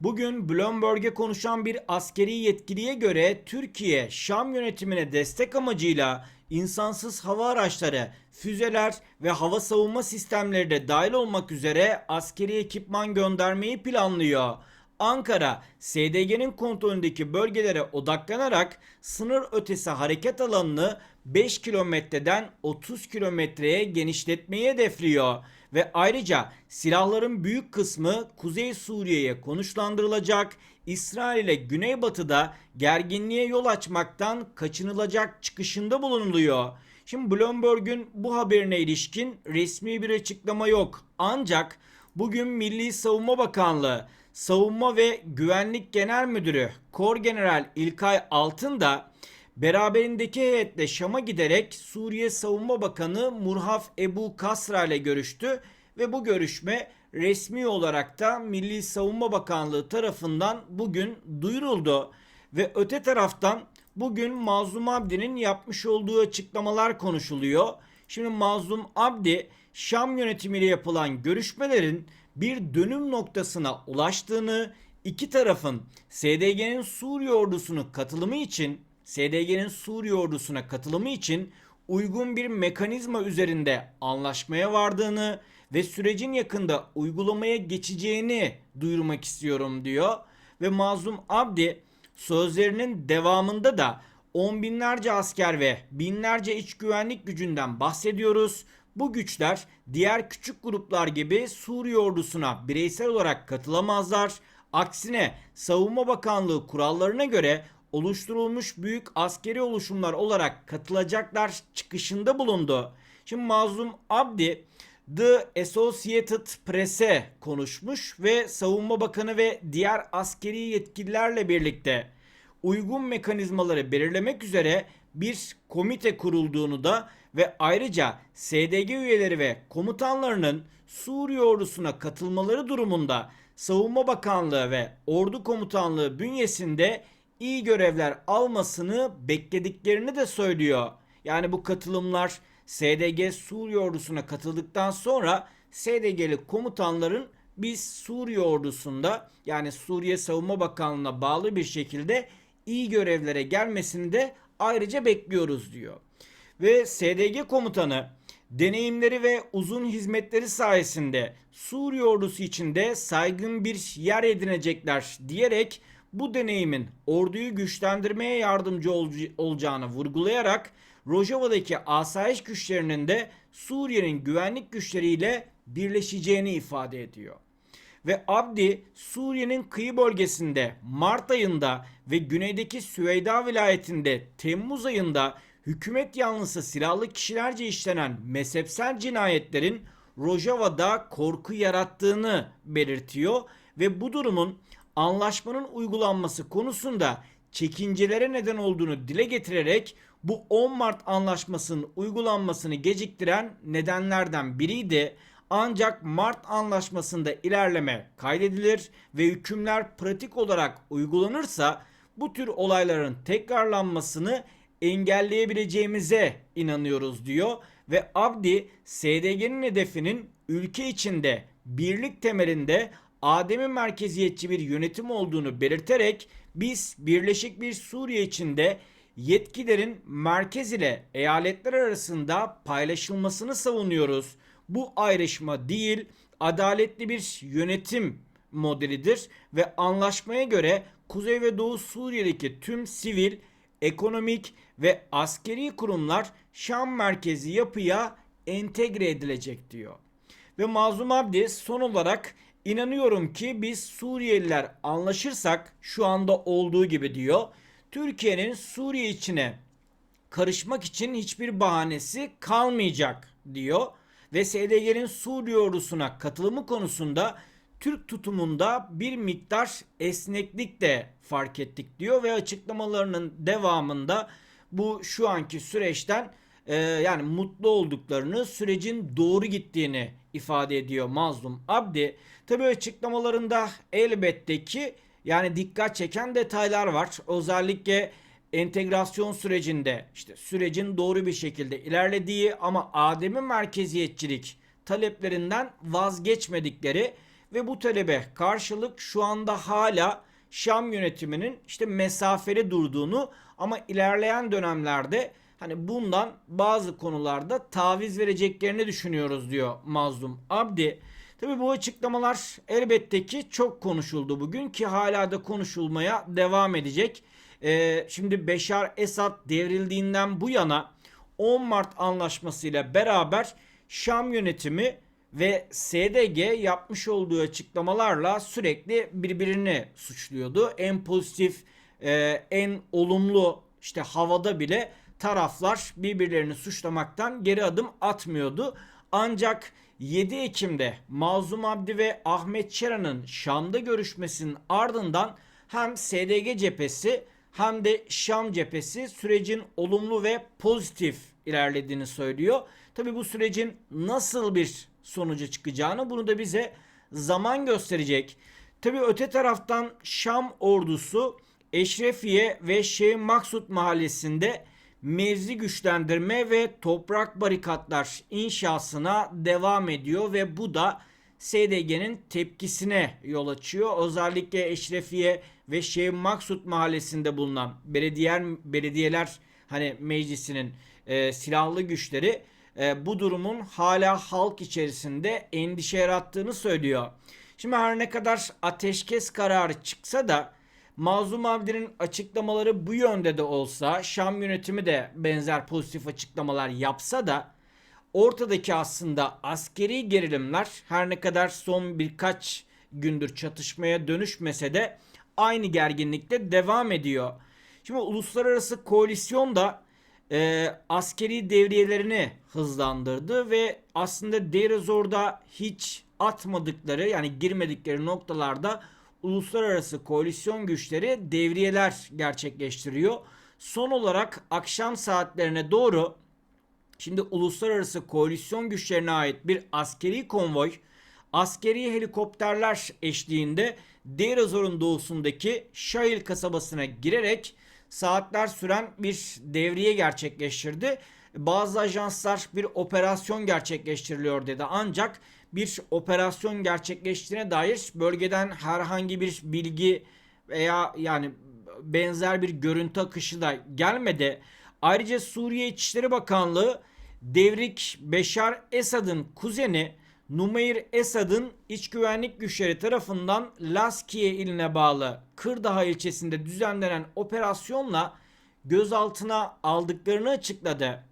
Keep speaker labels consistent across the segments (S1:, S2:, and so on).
S1: Bugün Bloomberg'e konuşan bir askeri yetkiliye göre Türkiye Şam yönetimine destek amacıyla insansız hava araçları, füzeler ve hava savunma sistemleri de dahil olmak üzere askeri ekipman göndermeyi planlıyor. Ankara, SDG'nin kontrolündeki bölgelere odaklanarak sınır ötesi hareket alanını 5 kilometreden 30 kilometreye genişletmeyi hedefliyor ve ayrıca silahların büyük kısmı Kuzey Suriye'ye konuşlandırılacak, İsrail ile Güneybatı'da gerginliğe yol açmaktan kaçınılacak çıkışında bulunuluyor. Şimdi Bloomberg'un bu haberine ilişkin resmi bir açıklama yok. Ancak bugün Milli Savunma Bakanlığı Savunma ve Güvenlik Genel Müdürü Kor General İlkay Altın da beraberindeki heyetle Şam'a giderek Suriye Savunma Bakanı Murhaf Ebu Kasra ile görüştü ve bu görüşme resmi olarak da Milli Savunma Bakanlığı tarafından bugün duyuruldu ve öte taraftan bugün Mazlum Abdi'nin yapmış olduğu açıklamalar konuşuluyor. Şimdi Mazlum Abdi Şam yönetimiyle yapılan görüşmelerin bir dönüm noktasına ulaştığını, iki tarafın SDG'nin Suriye ordusunu katılımı için SDG'nin Suriye ordusuna katılımı için uygun bir mekanizma üzerinde anlaşmaya vardığını ve sürecin yakında uygulamaya geçeceğini duyurmak istiyorum diyor. Ve Mazlum Abdi sözlerinin devamında da on binlerce asker ve binlerce iç güvenlik gücünden bahsediyoruz. Bu güçler diğer küçük gruplar gibi Suriye ordusuna bireysel olarak katılamazlar. Aksine Savunma Bakanlığı kurallarına göre oluşturulmuş büyük askeri oluşumlar olarak katılacaklar çıkışında bulundu. Şimdi Mazlum Abdi The Associated Press'e konuşmuş ve Savunma Bakanı ve diğer askeri yetkililerle birlikte uygun mekanizmaları belirlemek üzere bir komite kurulduğunu da ve ayrıca SDG üyeleri ve komutanlarının Suriye ordusuna katılmaları durumunda Savunma Bakanlığı ve Ordu Komutanlığı bünyesinde iyi görevler almasını beklediklerini de söylüyor. Yani bu katılımlar SDG Suriye ordusuna katıldıktan sonra SDG'li komutanların biz Suriye ordusunda yani Suriye Savunma Bakanlığı'na bağlı bir şekilde iyi görevlere gelmesini de ayrıca bekliyoruz diyor. Ve SDG komutanı deneyimleri ve uzun hizmetleri sayesinde Suriye ordusu içinde saygın bir yer edinecekler diyerek bu deneyimin orduyu güçlendirmeye yardımcı ol- olacağını vurgulayarak Rojava'daki asayiş güçlerinin de Suriye'nin güvenlik güçleriyle birleşeceğini ifade ediyor. Ve Abdi Suriye'nin kıyı bölgesinde Mart ayında ve güneydeki Süveyda vilayetinde Temmuz ayında hükümet yanlısı silahlı kişilerce işlenen mezhepsel cinayetlerin Rojava'da korku yarattığını belirtiyor ve bu durumun anlaşmanın uygulanması konusunda çekincelere neden olduğunu dile getirerek bu 10 Mart anlaşmasının uygulanmasını geciktiren nedenlerden biriydi. Ancak Mart anlaşmasında ilerleme kaydedilir ve hükümler pratik olarak uygulanırsa bu tür olayların tekrarlanmasını engelleyebileceğimize inanıyoruz diyor ve Abdi SDG'nin hedefinin ülke içinde birlik temelinde ademi merkeziyetçi bir yönetim olduğunu belirterek biz birleşik bir Suriye içinde yetkilerin merkez ile eyaletler arasında paylaşılmasını savunuyoruz. Bu ayrışma değil, adaletli bir yönetim modelidir ve anlaşmaya göre Kuzey ve Doğu Suriye'deki tüm sivil, ekonomik ve askeri kurumlar Şam merkezi yapıya entegre edilecek diyor. Ve Mazlum Abdi son olarak inanıyorum ki biz Suriyeliler anlaşırsak şu anda olduğu gibi diyor. Türkiye'nin Suriye içine karışmak için hiçbir bahanesi kalmayacak diyor. Ve SDG'nin Suriye ordusuna katılımı konusunda Türk tutumunda bir miktar esneklik de fark ettik diyor ve açıklamalarının devamında bu şu anki süreçten e, yani mutlu olduklarını, sürecin doğru gittiğini ifade ediyor Mazlum Abdi. Tabi açıklamalarında elbette ki yani dikkat çeken detaylar var. Özellikle entegrasyon sürecinde işte sürecin doğru bir şekilde ilerlediği ama ademi merkeziyetçilik taleplerinden vazgeçmedikleri ve bu talebe karşılık şu anda hala Şam yönetiminin işte mesafeli durduğunu ama ilerleyen dönemlerde hani bundan bazı konularda taviz vereceklerini düşünüyoruz diyor Mazlum Abdi. Tabi bu açıklamalar elbette ki çok konuşuldu bugün ki hala da konuşulmaya devam edecek. Ee, şimdi Beşar Esad devrildiğinden bu yana 10 Mart anlaşmasıyla beraber Şam yönetimi ve SDG yapmış olduğu açıklamalarla sürekli birbirini suçluyordu. En pozitif, e, en olumlu işte havada bile taraflar birbirlerini suçlamaktan geri adım atmıyordu. Ancak 7 Ekim'de Mazlum Abdi ve Ahmet Çera'nın Şam'da görüşmesinin ardından hem SDG cephesi hem de Şam cephesi sürecin olumlu ve pozitif ilerlediğini söylüyor. Tabi bu sürecin nasıl bir sonuca çıkacağını bunu da bize zaman gösterecek. Tabi öte taraftan Şam ordusu Eşrefiye ve Şeyh Maksut mahallesinde mevzi güçlendirme ve toprak barikatlar inşasına devam ediyor ve bu da SDG'nin tepkisine yol açıyor. Özellikle Eşrefiye ve Şeyh Maksut mahallesinde bulunan belediyeler, belediyeler hani meclisinin e, silahlı güçleri e, bu durumun hala halk içerisinde endişe yarattığını söylüyor. Şimdi her ne kadar ateşkes kararı çıksa da Mazlum Abdi'nin açıklamaları bu yönde de olsa Şam yönetimi de benzer pozitif açıklamalar yapsa da ortadaki aslında askeri gerilimler her ne kadar son birkaç gündür çatışmaya dönüşmese de aynı gerginlikte devam ediyor. Şimdi uluslararası koalisyon da e, askeri devriyelerini hızlandırdı ve aslında Deir hiç atmadıkları yani girmedikleri noktalarda uluslararası koalisyon güçleri devriyeler gerçekleştiriyor. Son olarak akşam saatlerine doğru şimdi uluslararası koalisyon güçlerine ait bir askeri konvoy askeri helikopterler eşliğinde Deir ez-Zor'un doğusundaki Şahil kasabasına girerek saatler süren bir devriye gerçekleştirdi. Bazı ajanslar bir operasyon gerçekleştiriliyor dedi ancak bir operasyon gerçekleştiğine dair bölgeden herhangi bir bilgi veya yani benzer bir görüntü akışı da gelmedi. Ayrıca Suriye İçişleri Bakanlığı Devrik Beşar Esad'ın kuzeni Numeyr Esad'ın iç güvenlik güçleri tarafından Laskiye iline bağlı Kırdaha ilçesinde düzenlenen operasyonla gözaltına aldıklarını açıkladı.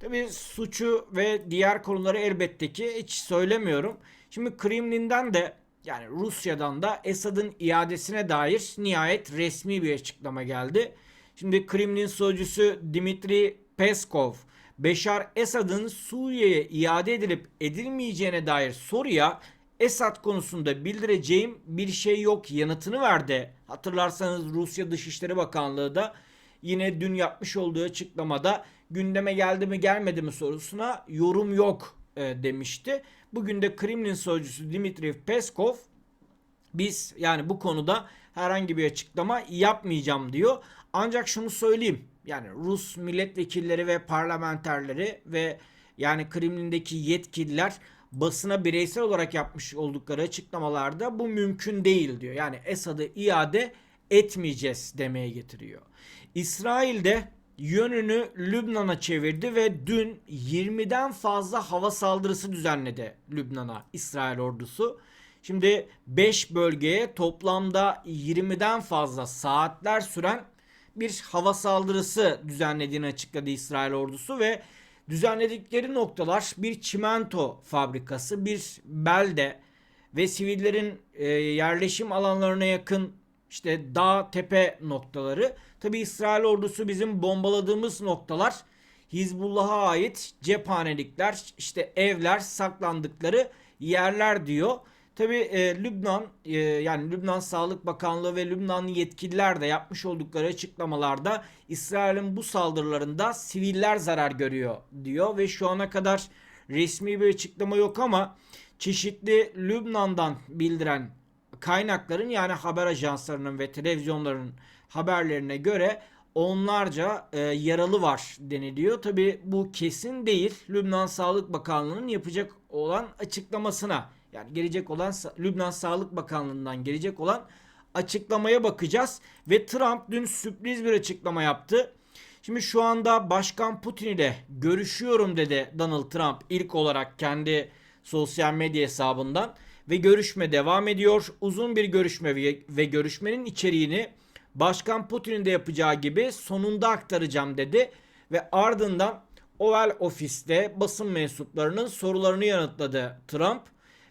S1: Tabi suçu ve diğer konuları elbette ki hiç söylemiyorum. Şimdi Kremlin'den de yani Rusya'dan da Esad'ın iadesine dair nihayet resmi bir açıklama geldi. Şimdi Kremlin sözcüsü Dimitri Peskov Beşar Esad'ın Suriye'ye iade edilip edilmeyeceğine dair soruya Esad konusunda bildireceğim bir şey yok yanıtını verdi. Hatırlarsanız Rusya Dışişleri Bakanlığı da yine dün yapmış olduğu açıklamada gündeme geldi mi gelmedi mi sorusuna yorum yok e, demişti. Bugün de Kremlin sözcüsü Dmitri Peskov biz yani bu konuda herhangi bir açıklama yapmayacağım diyor. Ancak şunu söyleyeyim. Yani Rus milletvekilleri ve parlamenterleri ve yani Kremlin'deki yetkililer basına bireysel olarak yapmış oldukları açıklamalarda bu mümkün değil diyor. Yani Esad'ı iade etmeyeceğiz demeye getiriyor. İsrail'de yönünü Lübnan'a çevirdi ve dün 20'den fazla hava saldırısı düzenledi Lübnan'a İsrail ordusu. Şimdi 5 bölgeye toplamda 20'den fazla saatler süren bir hava saldırısı düzenlediğini açıkladı İsrail ordusu ve düzenledikleri noktalar bir çimento fabrikası, bir belde ve sivillerin e, yerleşim alanlarına yakın işte dağ tepe noktaları. Tabi İsrail ordusu bizim bombaladığımız noktalar Hizbullah'a ait cephanelikler, işte evler, saklandıkları yerler diyor. Tabi e, Lübnan e, yani Lübnan Sağlık Bakanlığı ve Lübnanlı yetkililer de yapmış oldukları açıklamalarda İsrail'in bu saldırılarında siviller zarar görüyor diyor ve şu ana kadar resmi bir açıklama yok ama çeşitli Lübnan'dan bildiren kaynakların yani haber ajanslarının ve televizyonların haberlerine göre onlarca e, yaralı var deniliyor. Tabi bu kesin değil. Lübnan Sağlık Bakanlığı'nın yapacak olan açıklamasına Yani gelecek olan Lübnan Sağlık Bakanlığı'ndan gelecek olan açıklamaya bakacağız. Ve Trump dün sürpriz bir açıklama yaptı. Şimdi şu anda Başkan Putin ile görüşüyorum dedi Donald Trump ilk olarak kendi sosyal medya hesabından ve görüşme devam ediyor. Uzun bir görüşme ve, görüşmenin içeriğini Başkan Putin'in de yapacağı gibi sonunda aktaracağım dedi ve ardından Oval Ofis'te basın mensuplarının sorularını yanıtladı Trump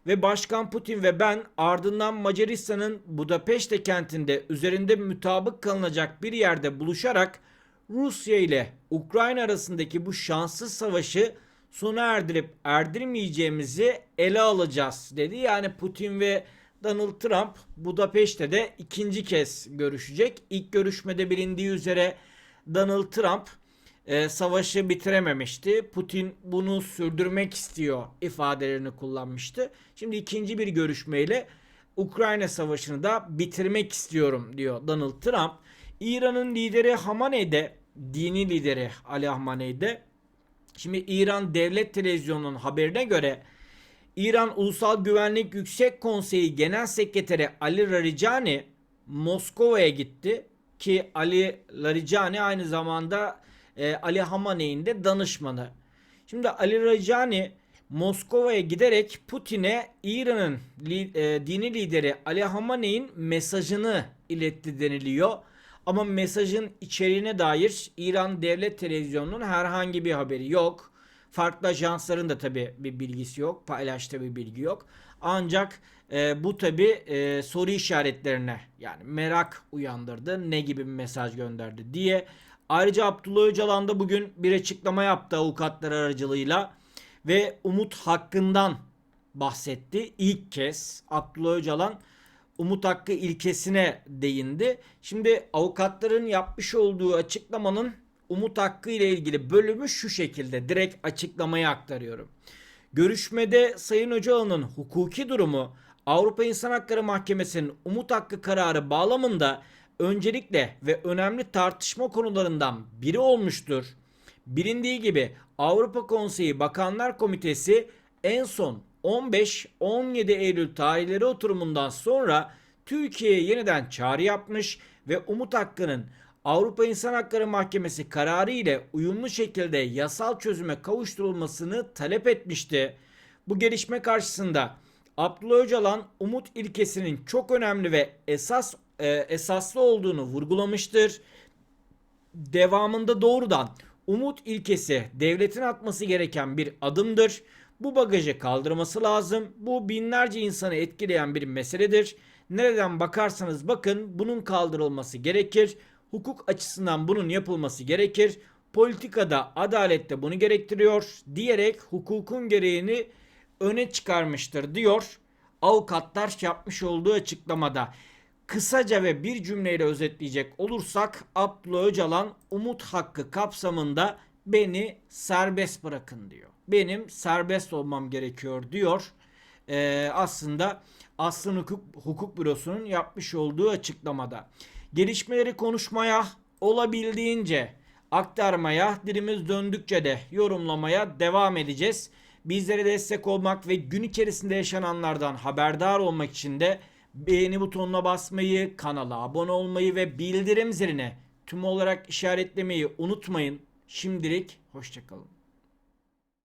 S1: ve Başkan Putin ve ben ardından Macaristan'ın Budapeşte kentinde üzerinde mutabık kalınacak bir yerde buluşarak Rusya ile Ukrayna arasındaki bu şanssız savaşı sona erdirip erdirmeyeceğimizi ele alacağız dedi. Yani Putin ve Donald Trump Budapeşte'de ikinci kez görüşecek. İlk görüşmede bilindiği üzere Donald Trump e, savaşı bitirememişti. Putin bunu sürdürmek istiyor ifadelerini kullanmıştı. Şimdi ikinci bir görüşmeyle Ukrayna savaşını da bitirmek istiyorum diyor Donald Trump. İran'ın lideri Hamaney'de, dini lideri Ali Hamaney'de Şimdi İran Devlet Televizyonu'nun haberine göre İran Ulusal Güvenlik Yüksek Konseyi Genel Sekreteri Ali Larijani Moskova'ya gitti ki Ali Larijani aynı zamanda e, Ali Hamaney'in de danışmanı. Şimdi Ali Larijani Moskova'ya giderek Putin'e İran'ın li- e, dini lideri Ali Hamaney'in mesajını iletti deniliyor. Ama mesajın içeriğine dair İran Devlet Televizyonu'nun herhangi bir haberi yok. Farklı ajansların da tabi bir bilgisi yok. Paylaştığı bir bilgi yok. Ancak e, bu tabi e, soru işaretlerine yani merak uyandırdı. Ne gibi bir mesaj gönderdi diye. Ayrıca Abdullah Öcalan da bugün bir açıklama yaptı avukatlar aracılığıyla ve Umut hakkından bahsetti. İlk kez Abdullah Öcalan umut hakkı ilkesine değindi. Şimdi avukatların yapmış olduğu açıklamanın umut hakkı ile ilgili bölümü şu şekilde direkt açıklamayı aktarıyorum. Görüşmede Sayın Öcalan'ın hukuki durumu Avrupa İnsan Hakları Mahkemesi'nin umut hakkı kararı bağlamında öncelikle ve önemli tartışma konularından biri olmuştur. Bilindiği gibi Avrupa Konseyi Bakanlar Komitesi en son 15-17 Eylül tarihleri oturumundan sonra Türkiye'ye yeniden çağrı yapmış ve Umut Hakkı'nın Avrupa İnsan Hakları Mahkemesi kararı ile uyumlu şekilde yasal çözüme kavuşturulmasını talep etmişti. Bu gelişme karşısında Abdullah Öcalan umut ilkesinin çok önemli ve esas e, esaslı olduğunu vurgulamıştır. Devamında doğrudan umut ilkesi devletin atması gereken bir adımdır. Bu bagajı kaldırması lazım. Bu binlerce insanı etkileyen bir meseledir. Nereden bakarsanız bakın bunun kaldırılması gerekir. Hukuk açısından bunun yapılması gerekir. Politikada, adalette bunu gerektiriyor diyerek hukukun gereğini öne çıkarmıştır diyor. Avukatlar yapmış olduğu açıklamada. Kısaca ve bir cümleyle özetleyecek olursak Abdullah Öcalan umut hakkı kapsamında beni serbest bırakın diyor. Benim serbest olmam gerekiyor diyor. Ee, aslında Aslan Hukuk, Hukuk Bürosu'nun yapmış olduğu açıklamada. Gelişmeleri konuşmaya olabildiğince aktarmaya dilimiz döndükçe de yorumlamaya devam edeceğiz. Bizlere destek olmak ve gün içerisinde yaşananlardan haberdar olmak için de beğeni butonuna basmayı, kanala abone olmayı ve bildirim ziline tüm olarak işaretlemeyi unutmayın. Şimdilik hoşçakalın.